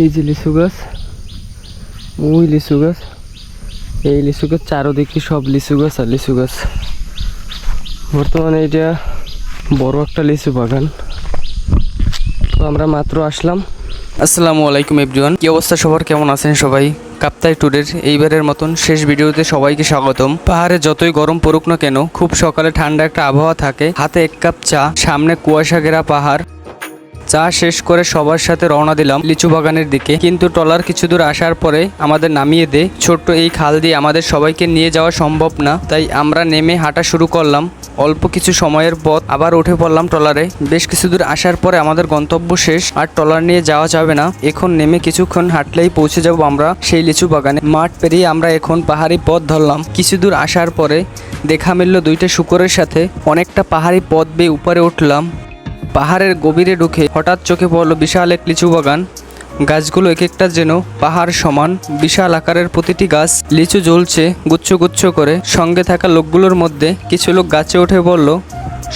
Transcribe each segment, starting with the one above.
এই যে লিচু গাছ, ওই লিচু গাছ। এই লিচু গাছ চারোদিকে সব লিচু গাছ আর লিচু গাছ। বর্তমানে এটা বড় একটা লিচু বাগান। তো আমরা মাত্র আসলাম। আসসালামু আলাইকুম এভরিওয়ান, কি অবস্থা সবার? কেমন আছেন সবাই? কাপ্তাই ট্যুরের এইবারের মতন শেষ ভিডিওতে সবাইকে স্বাগতম। পাহাড়ে যতই গরম পড়ুক না কেন, খুব সকালে ঠান্ডা একটা আবহাওয়া থাকে। হাতে এক কাপ চা, সামনে কুয়াশা ঘেরা পাহাড়। চা শেষ করে সবার সাথে রওনা দিলাম লিচু বাগানের দিকে। কিন্তু ট্রলার কিছু দূর আসার পরে আমাদের নামিয়ে দে। ছোট্ট এই খাল দিয়ে আমাদের সবাইকে নিয়ে যাওয়া সম্ভব না। তাই আমরা নেমে হাঁটা শুরু করলাম। অল্প কিছু সময়ের পথ আবার উঠে পড়লাম ট্রলারে। বেশ কিছু দূর আসার পরে আমাদের গন্তব্য শেষ। আর ট্রলার নিয়ে যাওয়া যাবে না। এখন নেমে কিছুক্ষণ হাঁটলেই পৌঁছে যাব আমরা সেই লিচু বাগানে। মাঠ পেরিয়ে আমরা এখন পাহাড়ি পথ ধরলাম। কিছু দূর আসার পরে দেখা মিলল দুইটা শুকরের সাথে। অনেকটা পাহাড়ি পথ বেয়ে উপরে উঠলাম। পাহাড়ের গভীরে ঢুকে হঠাৎ চোখে পড়ল বিশাল এক লিচু বাগান। গাছগুলো এক একটা যেন পাহাড় সমান, বিশাল আকারের প্রতিটি গাছ লিচু জ্বলছে গুচ্ছ গুচ্ছ করে। সঙ্গে থাকা লোকগুলোর মধ্যে কিছু লোক গাছে উঠে বলল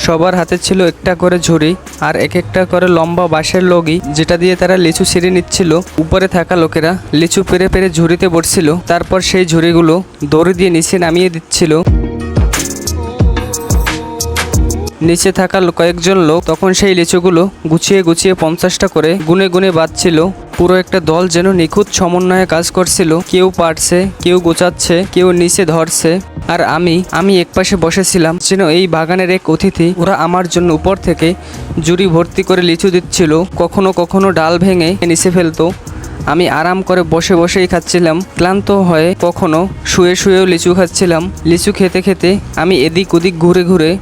সবার হাতে ছিল একটা করে ঝুড়ি আর এক একটা করে লম্বা বাঁশের লগি, যেটা দিয়ে তারা লিচু ছিঁড়ে নিচ্ছিল। উপরে থাকা লোকেরা লিচু পেরে পেরে ঝুড়িতে বসছিল। তারপর সেই ঝুড়িগুলো দড়ি দিয়ে নিচে নামিয়ে দিচ্ছিল। নিচে থাকা কয়েকজন লোক তখন সেই লিচুগুলো গুছিয়ে গুছিয়ে পঞ্চাশটা করে গুনে গুনে বাঁধছিল। পুরো একটা দল যেন নিখুঁত সমন্বয়ে কাজ করছিল। কেউ পারছে, কেউ গোচাচ্ছে, কেউ নিচে ধরছে। আর আমি আমি একপাশে বসেছিলাম যেন এই বাগানের এক অতিথি, ওরা আমার জন্য উপর থেকে জুড়ি ভর্তি করে লিচু দিচ্ছিল। কখনো কখনো ডাল ভেঙে নিচে ফেলতো। আমি আরাম করে বসে বসেই খাচ্ছিলাম। ক্লান্ত হয়ে কখনো শুয়ে শুয়েও লিচু খাচ্ছিলাম। লিচু খেতে খেতে আমি এদিক ওদিক ঘুরে ঘুরে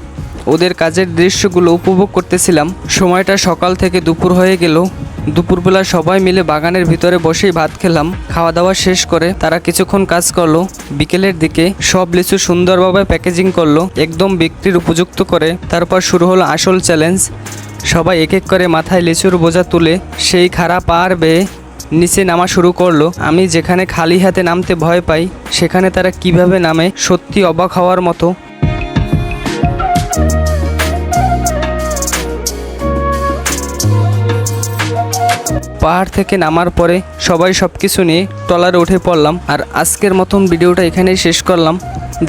ওদের কাজের দৃশ্যগুলো উপভোগ করতেছিলাম। সময়টা সকাল থেকে দুপুর হয়ে গেল। দুপুরবেলা সবাই মিলে বাগানের ভিতরে বসেই ভাত খেলাম। খাওয়া দাওয়া শেষ করে তারা কিছুক্ষণ কাজ করল। বিকেলের দিকে সব লিচু সুন্দরভাবে প্যাকেজিং করল, একদম বিক্রির উপযুক্ত করে। তারপর শুরু হলো আসল চ্যালেঞ্জ। সবাই এক এক করে মাথায় লিচুর বোঝা তুলে সেই খারাপ পার বেয়ে নিচে নামা শুরু করল। আমি যেখানে খালি হাতে নামতে ভয় পাই, সেখানে তারা কীভাবে নামে সত্যি অবাক হওয়ার মতো। পাহাড় থেকে নামার পরে সবাই সব কিছু নিয়ে ট্রলারে উঠে পড়লাম আর আজকের মতন ভিডিওটা এখানেই শেষ করলাম।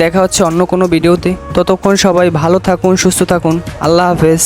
দেখা হচ্ছে অন্য কোনো ভিডিওতে। ততক্ষণ সবাই ভালো থাকুন, সুস্থ থাকুন। আল্লাহ হাফেজ।